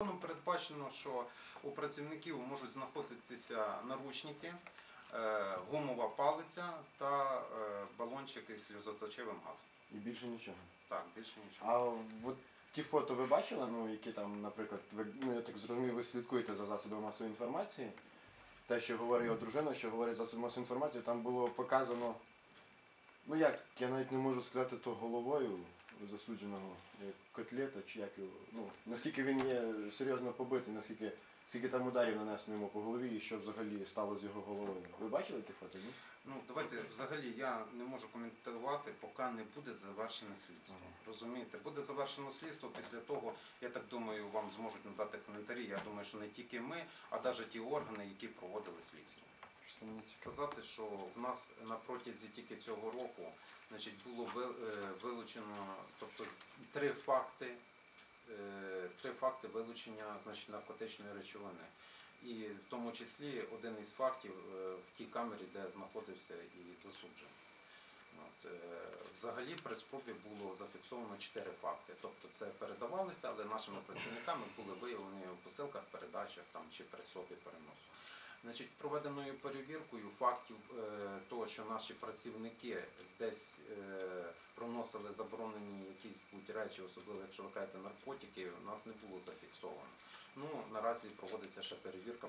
Законом передбачено, що у працівників можуть знаходитися наручники, е, гумова палиця та е, балончики з сльозоточивим газом. І більше нічого. Так, більше нічого. А от ті фото ви бачили, ну які там, наприклад, ви ну я так зрозумів, ви слідкуєте за засобами масової інформації. Те, що говорить його дружина, що говорить засоби масової інформації, там було показано. Ну як, я навіть не можу сказати то головою засудженого як котлета, чи як його. Ну, наскільки він є серйозно побитий, наскільки скільки там ударів нанесено йому по голові і що взагалі стало з його головою. Ви бачили ті фото? Ні? Ну, давайте взагалі я не можу коментувати, поки не буде завершене слідство. Ага. Розумієте, буде завершено слідство. Після того, я так думаю, вам зможуть надати коментарі. Я думаю, що не тільки ми, а навіть ті органи, які проводили слідство. Сказати, що в нас на протязі тільки цього року значить, було е, вилучено тобто, три факти, е, три факти вилучення значить, наркотичної речовини. І в тому числі один із фактів е, в тій камері, де знаходився і засуджений. От, взагалі при спробі було зафіксовано чотири факти. Тобто це передавалося, але нашими працівниками були виявлені у посилках, передачах там, чи при собі переносу. Значить, проведеною перевіркою фактів е, того, що наші працівники десь е, проносили заборонені якісь будь речі, особливо якщо ви кажете наркотики, у нас не було зафіксовано. Ну наразі проводиться ще перевірка.